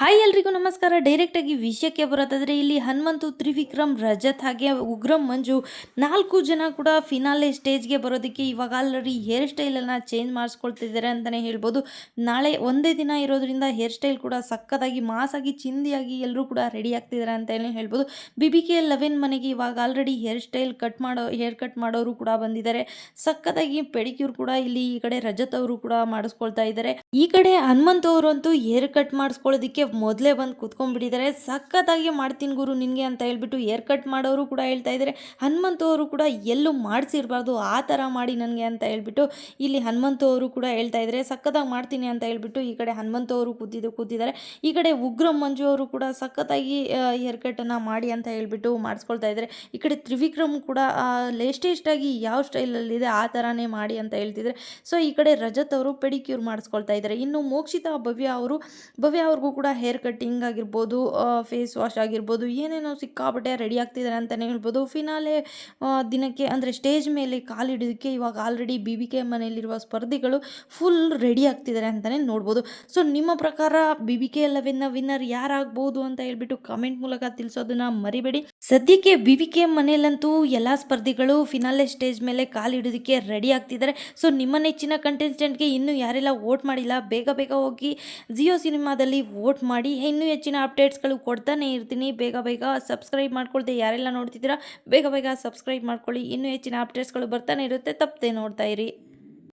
Hi ಎಲ್ರಿಗೂ ನಮಸ್ಕಾರ. ಡೈರೆಕ್ಟಾಗಿ ವಿಷಯಕ್ಕೆ ಬರೋದಾದರೆ ಇಲ್ಲಿ ಹನುಮಂತು, ತ್ರಿವಿಕ್ರಮ್, ರಜತ್ ಹಾಗೆ ಉಗ್ರಂ, ಮಂಜು ನಾಲ್ಕು ಜನ ಕೂಡ ಫಿನಾಲೆ ಸ್ಟೇಜ್ಗೆ ಬರೋದಕ್ಕೆ ಇವಾಗ ಆಲ್ರೆಡಿ ಹೇರ್ ಸ್ಟೈಲನ್ನು ಚೇಂಜ್ ಮಾಡಿಸ್ಕೊಳ್ತಿದ್ದಾರೆ ಅಂತಲೇ ಹೇಳ್ಬೋದು. ನಾಳೆ ಒಂದೇ ದಿನ ಇರೋದ್ರಿಂದ ಹೇರ್ ಸ್ಟೈಲ್ ಕೂಡ ಸಕ್ಕತ್ತಾಗಿ, ಮಾಸಾಗಿ, ಚಿಂದಿಯಾಗಿ ಎಲ್ಲರೂ ಕೂಡ ರೆಡಿ ಆಗ್ತಿದ್ದಾರೆ ಅಂತಲೇ ಹೇಳ್ಬೋದು. ಬಿ ಬಿ ಕೆ ಲೆವೆನ್ ಮನೆಗೆ ಇವಾಗ ಆಲ್ರೆಡಿ ಹೇರ್ ಸ್ಟೈಲ್ ಕಟ್ ಮಾಡೋ ಹೇರ್ ಕಟ್ ಮಾಡೋರು ಕೂಡ ಬಂದಿದ್ದಾರೆ. ಸಕ್ಕತ್ತಾಗಿ ಪೆಡಿಕ್ಯೂರ್ ಕೂಡ ಇಲ್ಲಿ ಈ ಕಡೆ ರಜತ್ ಅವರು ಕೂಡ ಮಾಡಿಸ್ಕೊಳ್ತಾ ಇದ್ದಾರೆ. ಈ ಕಡೆ ಹನುಮಂತ ಅವರು ಅಂತೂ ಹೇರ್ ಕಟ್ ಮಾಡಿಸ್ಕೊಳ್ಳೋದಕ್ಕೆ ಮೊದಲೇ ಬಂದು ಕೂತ್ಕೊಂಡ್ಬಿಟ್ಟಿದ್ದಾರೆ ಸಖತ್ತಾಗಿ ಮಾಡ್ತೀನಿ ಗುರು ನಿನಗೆ ಅಂತ ಹೇಳ್ಬಿಟ್ಟು ಏರ್ ಕಟ್ ಮಾಡೋರು ಕೂಡ ಹೇಳ್ತಾ ಇದ್ದಾರೆ ಹನುಮಂತು ಅವರು ಕೂಡ ಎಲ್ಲೂ ಮಾಡಿಸಿರ್ಬಾರ್ದು ಆ ಥರ ಮಾಡಿ ನನಗೆ ಅಂತ ಹೇಳ್ಬಿಟ್ಟು ಇಲ್ಲಿ ಹನುಮಂತು ಅವರು ಕೂಡ ಹೇಳ್ತಾ ಇದ್ದಾರೆ ಸಖತ್ತಾಗಿ ಮಾಡ್ತೀನಿ ಅಂತ ಹೇಳ್ಬಿಟ್ಟು ಈ ಕಡೆ ಹನುಮಂತು ಅವರು ಕೂತಿದ್ದು ಕೂತಿದ್ದಾರೆ ಈ ಕಡೆ ಉಗ್ರಂ ಮಂಜು ಅವರು ಕೂಡ ಸಖತ್ತಾಗಿ ಹೇರ್ ಕಟ್ಟನ್ನು ಮಾಡಿ ಅಂತ ಹೇಳ್ಬಿಟ್ಟು ಮಾಡಿಸ್ಕೊಳ್ತಾ ಇದ್ದಾರೆ ಈ ಕಡೆ ತ್ರಿವಿಕ್ರಮ್ ಕೂಡ ಲೇಟೆಸ್ಟಾಗಿ ಯಾವ ಸ್ಟೈಲಲ್ಲಿದೆ ಆ ಥರನೇ ಮಾಡಿ ಅಂತ ಹೇಳ್ತಿದ್ದಾರೆ ಸೊ ಈ ಕಡೆ ರಜತ್ ಅವರು ಪೆಡಿಕ್ಯೂರ್ ಮಾಡಿಸ್ಕೊಳ್ತಾ ಇದ್ದಾರೆ ಇನ್ನು ಮೋಕ್ಷಿತಾ ಭವ್ಯ ಅವರು, ಭವ್ಯ ಅವ್ರಿಗೂ ಕೂಡ ಹೇರ್ ಕಟ್ಟಿಂಗ್ ಆಗಿರ್ಬೋದು ಫೇಸ್ ವಾಶ್ ಆಗಿರ್ಬೋದು, ಏನೇನೋ ಸಿಕ್ಕಾಪಟ್ಟೆ ರೆಡಿ ಆಗ್ತಿದ್ದಾರೆ ಅಂತಲೇ ಹೇಳ್ಬೋದು. ಫಿನಾಲೆ ದಿನಕ್ಕೆ ಅಂದರೆ ಸ್ಟೇಜ್ ಮೇಲೆ ಕಾಲಿಡೋದಕ್ಕೆ ಇವಾಗ ಆಲ್ರೆಡಿ ಬಿ ಬಿ ಕೆ ಮನೆಯಲ್ಲಿರುವ ಸ್ಪರ್ಧಿಗಳು ಫುಲ್ ರೆಡಿ ಆಗ್ತಿದ್ದಾರೆ ಅಂತಲೇ ನೋಡ್ಬೋದು. ಸೊ ನಿಮ್ಮ ಪ್ರಕಾರ ಬಿ ಬಿ ಕೆ ಲೆವೆನ್ನ ವಿನ್ನರ್ ಯಾರಾಗ್ಬೋದು ಅಂತ ಹೇಳ್ಬಿಟ್ಟು ಕಮೆಂಟ್ ಮೂಲಕ ತಿಳಿಸೋದನ್ನ ಮರಿಬೇಡಿ. ಸದ್ಯಕ್ಕೆ ಬಿ ಬಿ ಕೆ ಮನೆಯಲ್ಲಂತೂ ಎಲ್ಲ ಸ್ಪರ್ಧಿಗಳು ಫಿನಾಲೆ ಸ್ಟೇಜ್ ಮೇಲೆ ಕಾಲಿಡೋದಕ್ಕೆ ರೆಡಿ ಆಗ್ತಿದ್ದಾರೆ ಸೊ ನಿಮ್ಮ ನೆಚ್ಚಿನ ಕಂಟೆಸ್ಟೆಂಟ್ಗೆ ಇನ್ನೂ ಯಾರೆಲ್ಲ ವೋಟ್ ಮಾಡಿಲ್ಲ, ಬೇಗ ಬೇಗ ಹೋಗಿ ಜಿಯೋ ಸಿನಿಮಾದಲ್ಲಿ ವೋಟ್ ಮಾಡಿ ಇನ್ನೂ ಹೆಚ್ಚಿನ ಅಪ್ಡೇಟ್ಸ್ಗಳು ಕೊಡ್ತಾನೆ ಇರ್ತೀನಿ. ಬೇಗ ಬೇಗ ಸಬ್ಸ್ಕ್ರೈಬ್ ಮಾಡ್ಕೊಳ್ದೆ. ಯಾರೆಲ್ಲ ನೋಡ್ತಿದ್ದೀರಾ, ಬೇಗ ಬೇಗ ಸಬ್ಸ್ಕ್ರೈಬ್ ಮಾಡ್ಕೊಳ್ಳಿ. ಇನ್ನೂ ಹೆಚ್ಚಿನ ಅಪ್ಡೇಟ್ಸ್ಗಳು ಬರ್ತಾನೆ ಇರುತ್ತೆ. ತಪ್ಪದೆ ನೋಡ್ತಾ ಇರಿ.